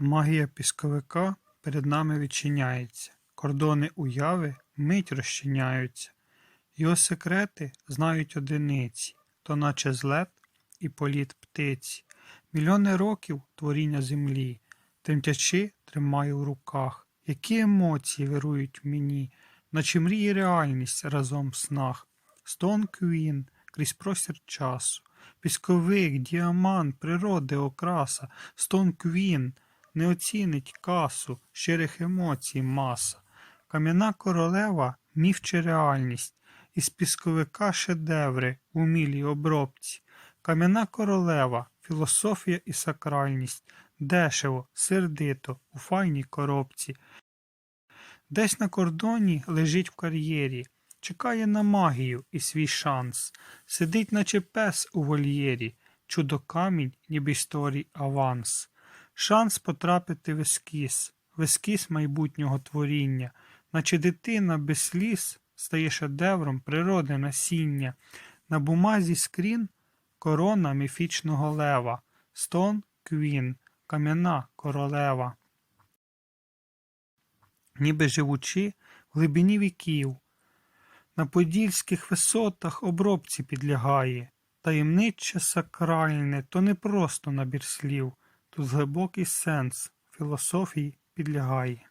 Магія пісковика перед нами відчиняється, кордони уяви мить розчиняються. Його секрети знають одиниці, то наче злет і політ птиці. Мільйони років творіння землі, тремтячи тримаю в руках. Які емоції вирують в мені, наче мрії реальність разом в снах. Стон Квін крізь простір часу, пісковик, діамант, природи окраса, Стон Квін не оцінить касу, щирих емоцій маса. Кам'яна королева міф чи реальність, із пісковика шедеври в умілій обробці. Кам'яна королева, філософія і сакральність, дешево, сердито, у файній коробці. Десь на кордоні лежить в кар'єрі, чекає на магію і свій шанс. Сидить, наче пес у вольєрі, чудо камінь, ніби історій аванс. Шанс потрапити в ескіз, в ескіз майбутнього творіння, наче дитина без сліз стає шедевром природи насіння. На бумазі скрін корона міфічного лева, стон квін, кам'яна королева. Ніби живучи в глибині віків, на подільських висотах обробці підлягає, таємниче сакральне, то не просто набір слів, тут глибокий сенс філософії підлягає.